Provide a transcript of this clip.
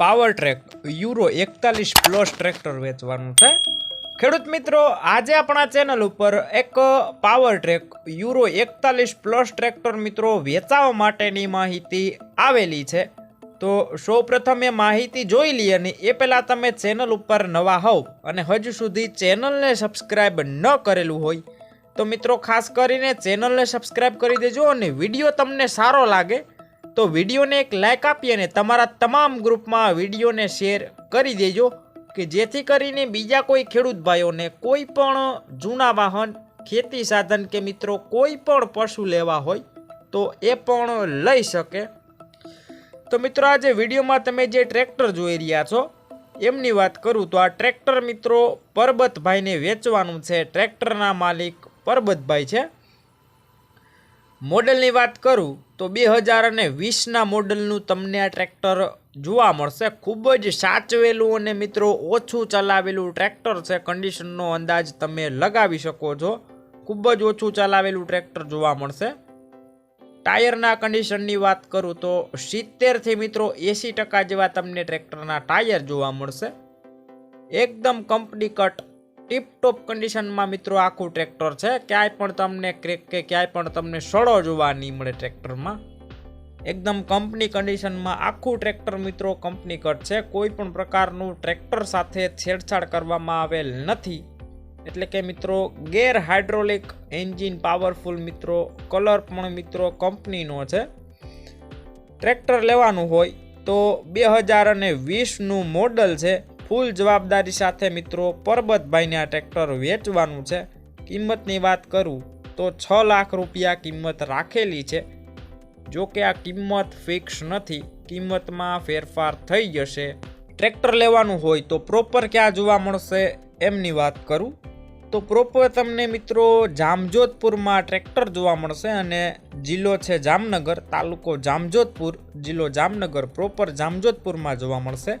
Power track, Euro એકતાલીસ plus tractor વેચવાનું છે. ખેડૂત મિત્રો, આજે આપણા ચેનલ ઉપર એક પાવર ટ્રેક, યુરો એકતાલીસ પ્લસ ટ્રેક્ટર મિત્રો વેચાવા માટેની માહિતી આવેલી છે. તો સૌ પ્રથમ એ માહિતી જોઈ લઈએ અને એ પહેલાં તમે ચેનલ ઉપર નવા હોવ અને હજુ સુધી ચેનલને સબસ્ક્રાઈબ ન કરેલું હોય, તો મિત્રો ખાસ કરીને ચેનલને સબસ્ક્રાઈબ કરી દેજો અને વીડિયો તમને સારો લાગે તો વિડીયોને એક લાઇક આપી અને તમારા તમામ ગ્રુપમાં વિડીયોને શેર કરી દેજો, કે જેથી કરીને બીજા કોઈ ખેડૂત ભાઈઓને કોઈ પણ જૂના વાહન, ખેતી સાધન કે મિત્રો કોઈ પણ પશુ લેવા હોય, તો એ પણ લઈ શકે. તો મિત્રો આજે વિડીયોમાં તમે જે ટ્રેક્ટર જોઈ રહ્યા છો, એમની વાત કરું તો આ ટ્રેક્ટર મિત્રો પરબતભાઈને વેચવાનું છે. ટ્રેક્ટરના માલિક પરબતભાઈ છે. મોડલની વાત કરું તો બે હજાર અને વીસના મોડલનું તમને આ ટ્રેક્ટર જોવા મળશે. ખૂબ જ સાચવેલું અને મિત્રો ઓછું ચલાવેલું ટ્રેક્ટર છે. કન્ડિશનનો અંદાજ તમે લગાવી શકો છો. ખૂબ જ ઓછું ચલાવેલું ટ્રેક્ટર જોવા મળશે. ટાયરના કન્ડિશનની વાત કરું તો સિત્તેરથી મિત્રો એંસી ટકા જેવા તમને ટ્રેક્ટરના ટાયર જોવા મળશે. એકદમ કંપની કટ ટીપટોપ કન્ડિશનમાં મિત્રો આખું ટ્રેક્ટર છે. ક્યાંય પણ તમને ક્રેક કે ક્યાંય પણ તમને સડો જોવા નહીં મળે ટ્રેક્ટરમાં એકદમ કંપની કન્ડિશનમાં આખું ટ્રેક્ટર મિત્રો કંપની કટ છે. કોઈ પણ પ્રકારનું ટ્રેક્ટર સાથે છેડછાડ કરવામાં આવેલ નથી. એટલે કે મિત્રો, ગેર હાઇડ્રોલિક એન્જિન પાવરફુલ મિત્રો કલર પણ મિત્રો કંપનીનો છે. ટ્રેક્ટર લેવાનું હોય તો બે હજાર અને વીસનું મોડલ છે. ફૂલ જવાબદારી સાથે મિત્રો પરબતભાઈને આ ટ્રેક્ટર વેચવાનું છે. કિંમતની વાત કરું તો છ લાખ રૂપિયા કિંમત રાખેલી છે. જો કે આ કિંમત ફિક્સ નથી, કિંમતમાં ફેરફાર થઈ જશે. ટ્રેક્ટર લેવાનું હોય તો પ્રોપર ક્યાં જોવા મળશે એમની વાત કરું. તો પ્રોપર તમને મિત્રો જામજોધપુરમાં ટ્રેક્ટર જોવા મળશે અને જિલ્લો છે જામનગર, તાલુકો જામજોધપુર, જિલ્લો જામનગર, પ્રોપર જામજોધપુરમાં જોવા મળશે.